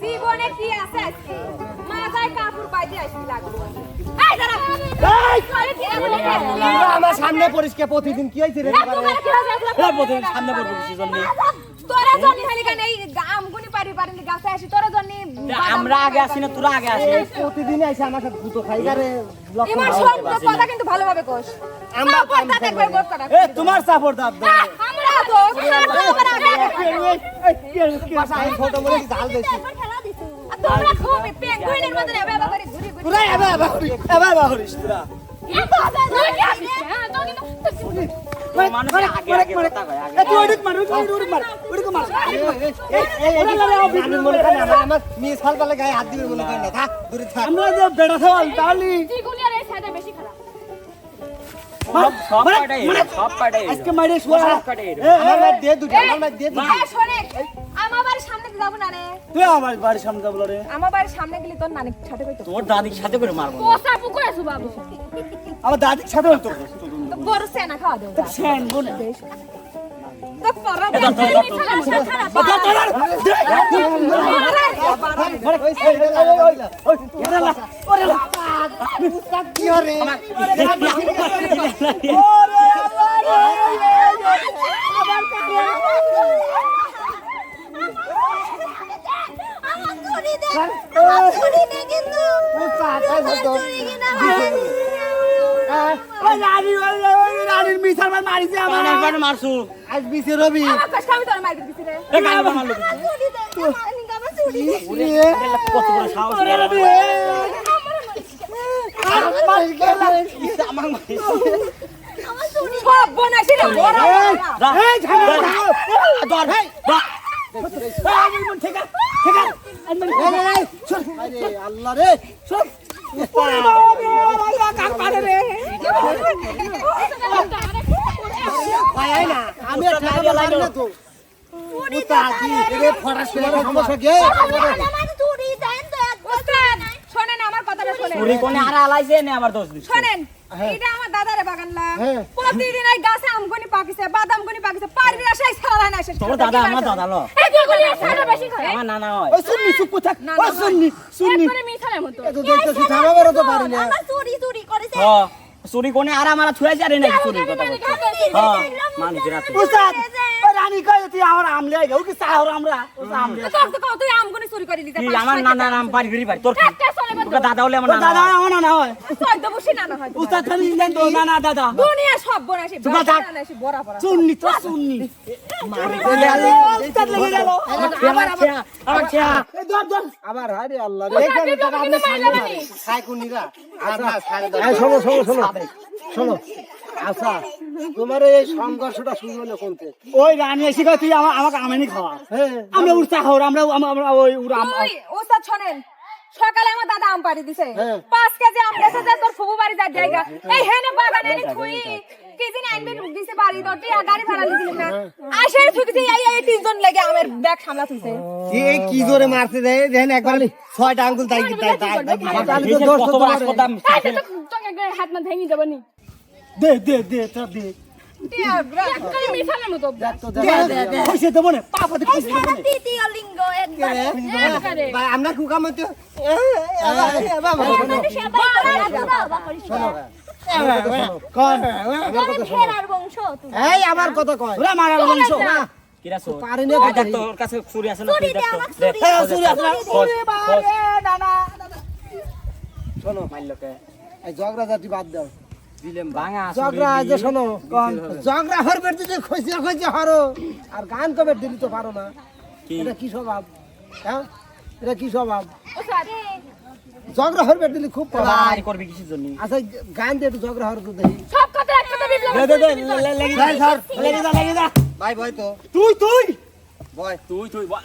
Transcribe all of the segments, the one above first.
জীবনে কি আছে আজকে মাথায় কাপড় আমার সামনে পরিষ্কার প্রতিদিন কি হয়েছে রে প্রতিদিন সামনে পড়ব কিসের জন্য তোরা জন্য খালি কেন এই আমগুনি পারি পারি গাছে আসি তোরা জন্য আমরা আগে আসি না তোরা আগে আসি প্রতিদিন এসে আমার সাথে ভূত খাই রে ইমান শোন তোর কথা কিন্তু ভালোভাবে কোষ আমরা আমরা পর্দা গোট করা এ তোমার সাপোর্ট দাব দাও আমরা তো আমরা আগে ছোট মনে জাল দিছি তোমরা খুব পেঙ্গুইনের মতো এবে এবে করে ঘুরি ঘুরি তোরা এবে এবে করিস এবে এবে করিস তোরা তুই কি আসিস হ্যাঁ তো কিন্তু না আজকে মাইরে শোয়া। আমার দে দুটো আমার দে দুটো। বাড়ির সামনে যাব না রে তুই আমার বাড়ির সামনে যাব রে আমার বাড়ির সামনে গেলে তোর নানি ছাটে কইতো তোর দাদির সাথে করে মারবো পোষা পুকুর আছো বাবু আমার দাদির সাথে হতো তো বড় সেনা খাওয়া দেবো শ্যান বোন তো পরা কি হরে রানীর মিশার মার মারিছে আমার। একবার মারছু। আজ বিছে রবি। আমি তোর মাইকে দিছি রে। এ গাল মারলো কত বড় সাহস আমার সব বনাসি রে বড় এই ঝামেলা। ধর। হেই ধর। আল্লাহ রে শোনেন আমার কথাটা শোনেন আমার দোষ শোনেন এটা আমার দাদারে বাগান লা। হ্যাঁ। প্রতিদিন এই গাছে আমগুনি পাকিছে বাদাম গুনি পাকিছে পারবি না সেই সারা না শেষ তোর দাদা আমার দাদা লো। এই যেগুলি সারা বেশি করে। আমার নানা হয়। ওই শুননি চুপ থাক। ওই শুননি শুননি একবারে মিঠালের মতো। এত দেখতেছি থামাবারও তো পারি না। হ চুরি কোনে? আর আমার ছুঁয়ে যারে কথা বলছে হ্যাঁ মানুষ রাতে উস্তাদ রানী কই তুই আমার আমলে আই গো কি চাহর আমরা? ও আমলে তোর তো তুই আমগুনি চুরি করে আমার নানা নাম বাড়ি ঘুরি বাড়ি। তোর দাদা হলে আমার ও দাদা নানা আমার না হয়। চৈদ্দ বসি না না হয়। উস্তাদ খালি ইলেন তো না না দাদা। দুনিয়া সব বনাসি চুপ থাক। বড়া বড়া। শুননি তো শুননি উস্তাদ লেগে গেল। আমার ছেয়া আমার ছেয়া এই ধর ধর আবার আরে আল্লাহ রে এইখানে তো আপনি খাই কোনিরা শোনো শোনো শোনো। শোনো। আচ্ছা তোমার এই সংঘর্ষটা শুরু হলো কোনতে ওই রানী এসে তুই আমাকে আমেনি খাওয়া। আমরা উড়তা খাওয়ার আমরা ওই ওস্তাদ শোনেন। সকালে আমার দাদা আম পাড়ি দিছে। হ্যাঁ। পাঁচ কেজি আম গেছে যে তোর ফুবু বাড়ি যা জায়গা এই হেনে বাগানে নি থুই। কি দিন আইবে দিছে বাড়ি দটি গাড়ি ভাড়া দিছিল না আসে থুইছে এই এই তিনজন লাগে আমের ব্যাগ সামলা থুইছে এই কি জোরে মারছে দেয় দেখেন একবার ছয়টা আঙ্গুল তাই তাই তাই কত বড় হাসপাতাল তোকে হাত মা ভেঙে যাবে নি। দে দে দে তা দে। আমরা কুকা মতে কোন ফেরার বংশ তুমি। এই আমার কথা কয়। ওরা মারা বংশ। তোর কাছে চুরি আছে হ্যাঁ। শোনো। মাইলকে ঝগড়া জাতি বাদ দাও। ঝগড়া যে শোনো ঝগড়া হরবে দিতে খইছে খইছে হরো আর গান কবে দিলি তো পারো না। এটা কি স্বভাব? হ্যাঁ? এটা কি স্বভাব? ওস্তাদ ঝগড়া হরবে দিলি খুব পারো আর কিসের জন্য? আচ্ছা গান দিয়ে একটু ঝগড়া হরতে দেখি। সব কথা এক কথা বিপ্লব দে দে লেগে যা লেগে যা লেগে যা ভাই ভয় তো। তুই তুই! ভয় তুই তুই বা-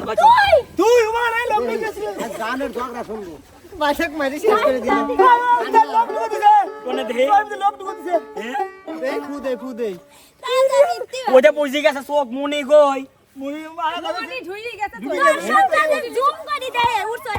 তুই! আমার এই লোক গেছিস গানের ঝগড়া শুনব। মাসেক মারি শেষ করে দিলাম লোক ঢুকে দিছে কোনে দেখি লোক ঢুকে দিছে এই ফুদে ফুদে ওইটা পয়সা গেছে চোখ মনে গই মনি ঢুই গেছে তো জুম করে দেয় উঠছে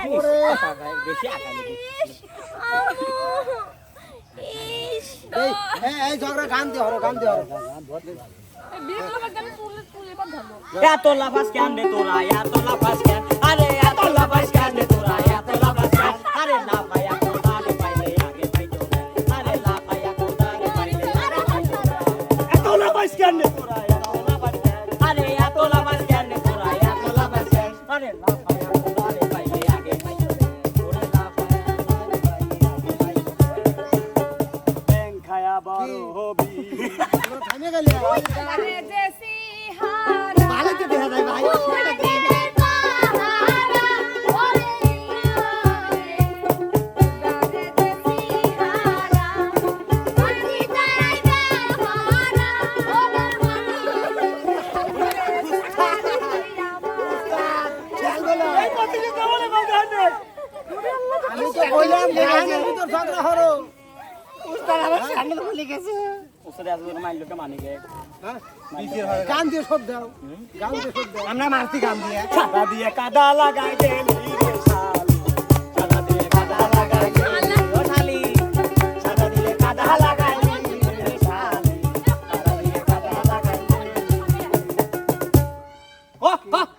আমরা মারছি গান দিয়ে।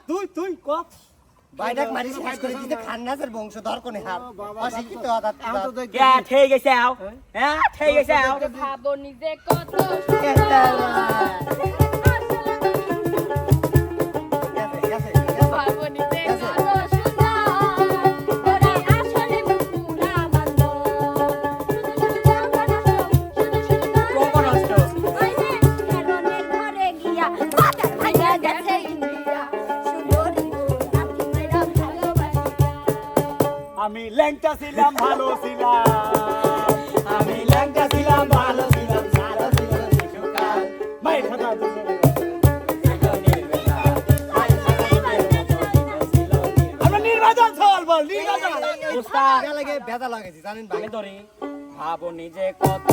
তুই তুই কপ বাইডাক মারিস কাজ করে বংশধর কোনে হাত। অশিক্ষিত অর্থাৎ তো গা ঠেই গেছে আও? হ্যাঁ? হ্যাঁ ঠেই গেছে আও? ভাবো নিজে কত ল্যাংটা ছিলাম ভালো ছিলাম। আমি ল্যাংটা ছিলাম ভালো ছিলাম ভালো ছিলাম শিশুকাল। মাই কথা লাগে বেদা লাগেছি জানেন ভাই? ধরি ভাবো নিজে কত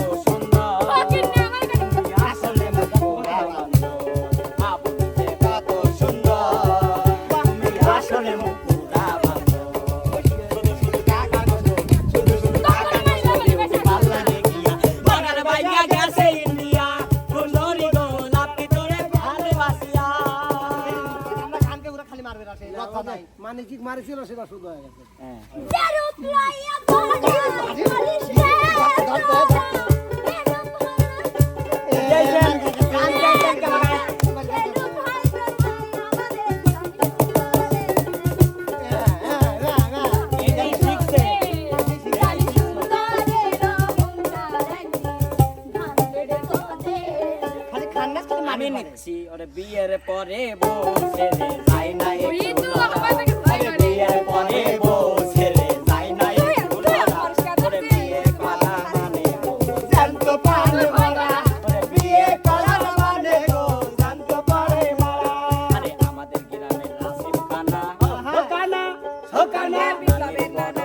mi tabernáculo.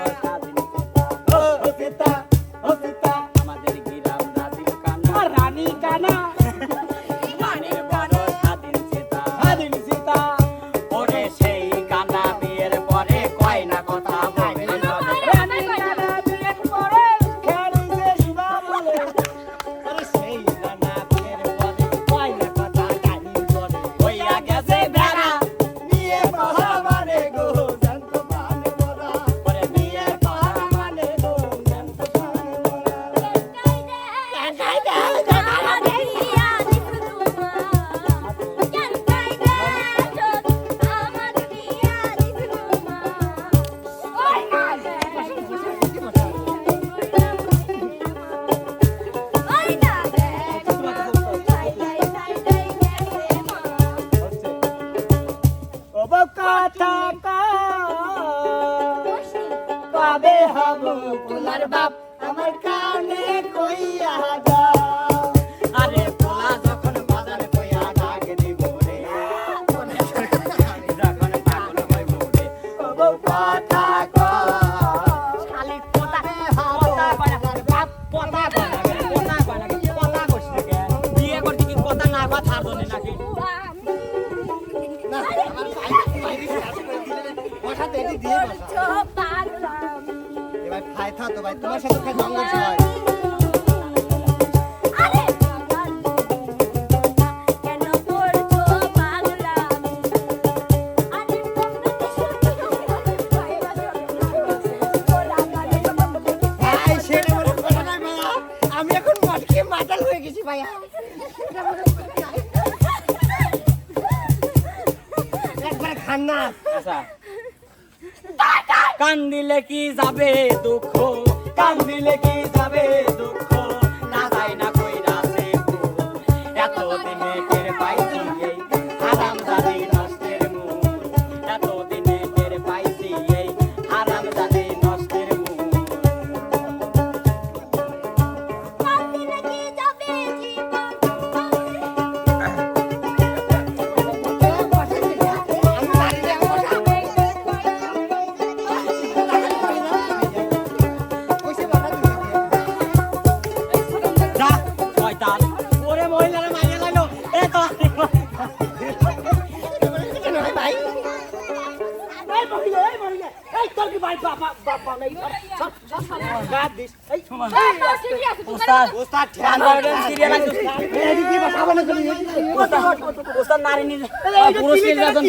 পুরুষ নির্যাতন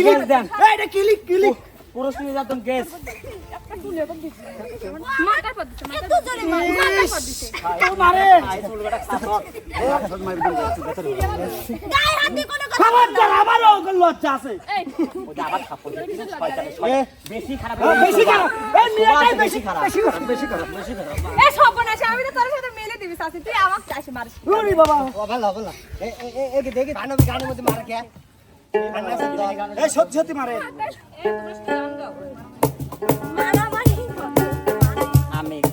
পুরুষ নির্যাতন কেস সত্যি সত্যি মারে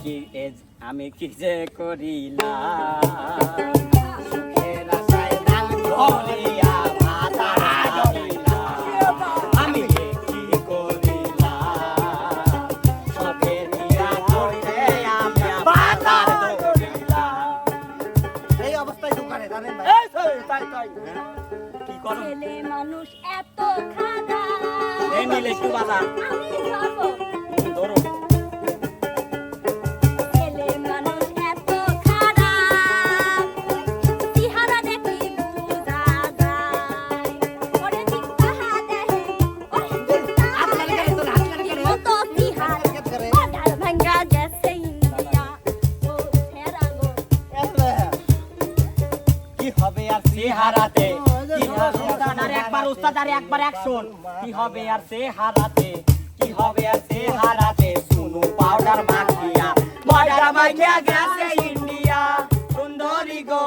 কি এজ আমি কি যে করিলাম? সুখের আশায় ছেলে মানুষ এত খাদা। এই মিলে একটু বাধা ধরো। আর একবার উস্তাদ আর একবার অ্যাকশন কি হবে আর সে হারাতে? কি হবে আর সে হারাতে? শুনু পাউডার মাখিয়া। পাউডার মাখিয়া গেছে ইন্ডিয়া সুন্দরী গো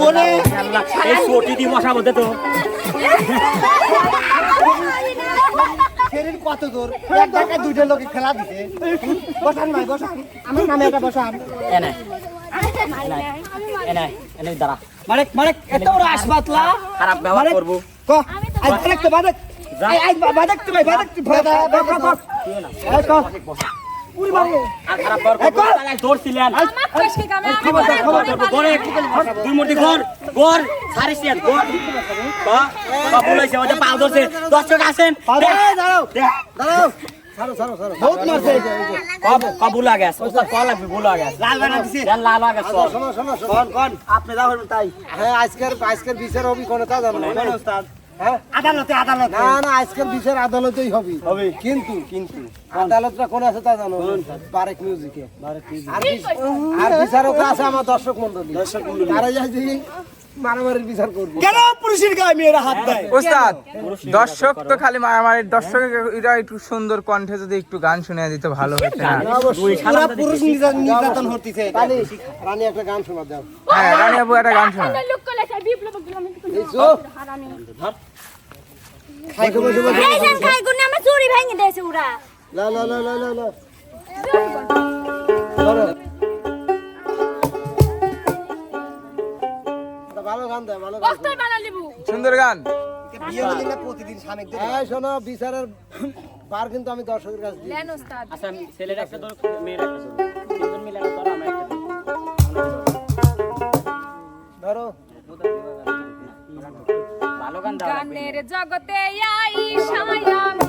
কোনে এই ছোটি দি মশা বলতে তো। শরীর কত দূর? এক দুইটা লোকে খেলা দিছে। বসান ভাই বসান। আমার নামে একটা বসান। এনে। এনে এনে দাঁড়া। মারেক মারেক এত বড় আসবাতলা খারাপ ব্যবহার করব। ক? আই বাদেক তো বাদেক যা। আই আই বাদেক তো ভাই বাদেক তো এই ক উরি বাবু খারাপ ব্যবহার করব। ধরছিলেন। আমার কষ্ট কামে আমি খবর দাও, খবর দাও, দুই মুঠি ঘর ঘর সারিস ঘর বা বা বলাইছে ওই যে পাও ধরছে। দর্শক আছেন দাঁড়াও দাঁড়াও। বহুত মারছে কল লাগবে লাল বানা দিছে। লাল লাগে সব শোনো শোনো কোন কোন। আপনি দাও তাই। হ্যাঁ আজকের আজকের বিচার হবে কোন তা জানো কোন ওস্তাদ হ্যাঁ? আদালতে আদালতে। না না আজকের বিচার আদালতেই হবে। হবে। কিন্তু কিন্তু। আদালতটা কোন আছে তা জানো? বারেক মিউজিকে। আর বিচ- আর বিচারক আছে আমার দর্শক মন্ডলী দর্শক মন্ডলী তারা যাই যে মারামারির বিচার করব। কেন পুলিশের গায়ে মেয়েরা হাত দেয়? ওস্তাদ দর্শক তো খালি মারামারির দর্শক এরা একটু সুন্দর কণ্ঠে যদি একটু গান শুনে দিতে ভালো হতো। না পুরা পুরুষ নির্যাতন হতেছে। রানী একটা গান শোনা দাও। হ্যাঁ রানী আপু একটা গান শোনা। খাই দেন খাই গুনে আমার চুরি ভেঙে দিয়েছে ওরা। লা লা লা লা লা ভালো গান দেয় ভালো গান কষ্টই বানা লিবু সুন্দর গান। বিয়ে হলে না প্রতিদিন স্বামী এই শোনো বিচারের বার কিন্তু আমি দর্শকের কাছে দিই। লেন ওস্তাদ। আচ্ছা ছেলের একটা ধরো মেয়ের একটা ধরো তিনজন মিলে একটা ধরো আমরা একটা ধরো। ধরো। ভালো গান দাও গানের জগতে আই সায়ামি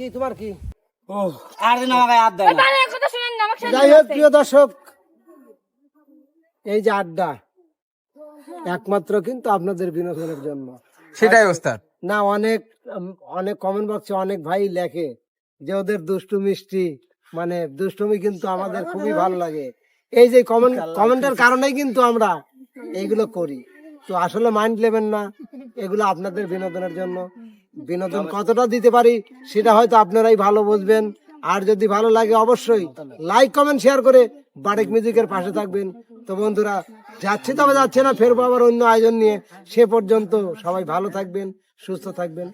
কি তোমার কি? ও আর দিন আমাকে দেয় না। কথা শুনেন না আমাকে যাই হোক প্রিয় দর্শক এই যে আড্ডা একমাত্র কিন্তু আপনাদের বিনোদনের জন্য। সেটাই ওস্তাদ। না অনেক অনেক কমেন্ট বক্সে অনেক ভাই লেখে যে ওদের দুষ্টু মিষ্টি মানে দুষ্টুমি কিন্তু আমাদের খুবই ভালো লাগে। এই যে কমেন্ট কমেন্টের কারণেই কিন্তু আমরা এইগুলো করি। তো আসলে মাইন্ড নেবেন না। এগুলো আপনাদের বিনোদনের জন্য। বিনোদন কতটা দিতে পারি সেটা হয়তো আপনারাই ভালো বুঝবেন। আর যদি ভালো লাগে অবশ্যই লাইক কমেন্ট শেয়ার করে বারেক মিউজিকের পাশে থাকবেন। তো বন্ধুরা যাচ্ছে তবে যাচ্ছে না ফেরবো আবার অন্য আয়োজন নিয়ে। সে পর্যন্ত সবাই ভালো থাকবেন সুস্থ থাকবেন।